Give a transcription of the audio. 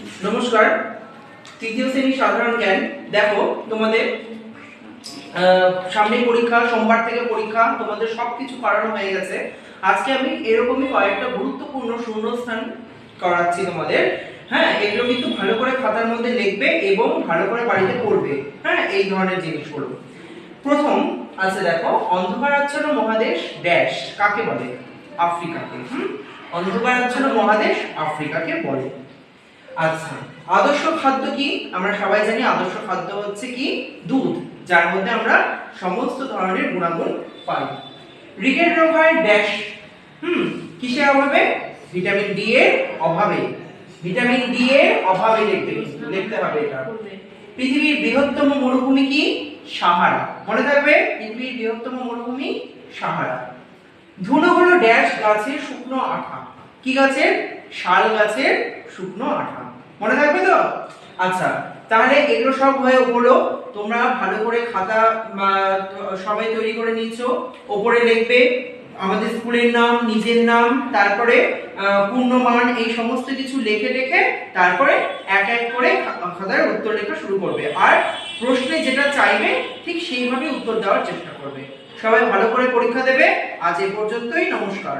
নমস্কার। তৃতীয় শ্রেণি সাধারণ জ্ঞান। দেখো, তোমাদের সামনে পরীক্ষা, সোমবার থেকে পরীক্ষা, তোমাদের সবকিছু করানো হয়ে গেছে। আজকে আমি এরকমই কয়েকটা গুরুত্বপূর্ণ শূন্যস্থান করাচ্ছি তোমাদের। হ্যাঁ এগুলো কিন্তু ভালো করে খাতার মধ্যে লিখবে এবং ভালো করে বাড়িতে পড়বে। হ্যাঁ এই ধরনের জিনিসগুলো। প্রথম আছে দেখো, অন্ধকারাচ্ছন্ন মহাদেশ, ড্যাশ, কাকে বলে? আফ্রিকাকে। হুম? অন্ধকারাচ্ছন্ন মহাদেশ আফ্রিকাকে বলে। আচ্ছা আদর্শ খাদ্য কি? আমরা সবাই জানি আদর্শ খাদ্য হচ্ছে কি? দুধ, যার মধ্যে আমরা সমস্ত ধরনের গুণাগুণ পাই। রিকেট রোগ হয় ড্যাশ, হুম, কিসের অভাবে? ভিটামিন ডি এর অভাবে। ভিটামিন ডি এর অভাবে লিখতে লিখতে হবে এটা। পৃথিবীর বৃহত্তম মরুভূমি কি? সাহারা। মনে থাকবে, পৃথিবীর বৃহত্তম মরুভূমি সাহারা। ধুলো হলো ড্যাশ গাছের শুকনো আঠা। কি গাছের? শাল গাছের শুকনো আঠা। মনে থাকবে তো? আচ্ছা তাহলে এগুলো সব হয়ে হলো, তোমরা ভালো করে খাতা সবাই তৈরি করে নিচ্ছ। ওপরে লিখবে আমাদের স্কুলের নাম, নিজের নাম, তারপরে পূর্ণমান, এই সমস্ত কিছু লিখে লিখে তারপরে এক এক করে খাতার উত্তর লেখা শুরু করবে। আর প্রশ্নে যেটা চাইবে, ঠিক সেইভাবে উত্তর দেওয়ার চেষ্টা করবে। সবাই ভালো করে পরীক্ষা দেবে। আজ এ পর্যন্তই, নমস্কার।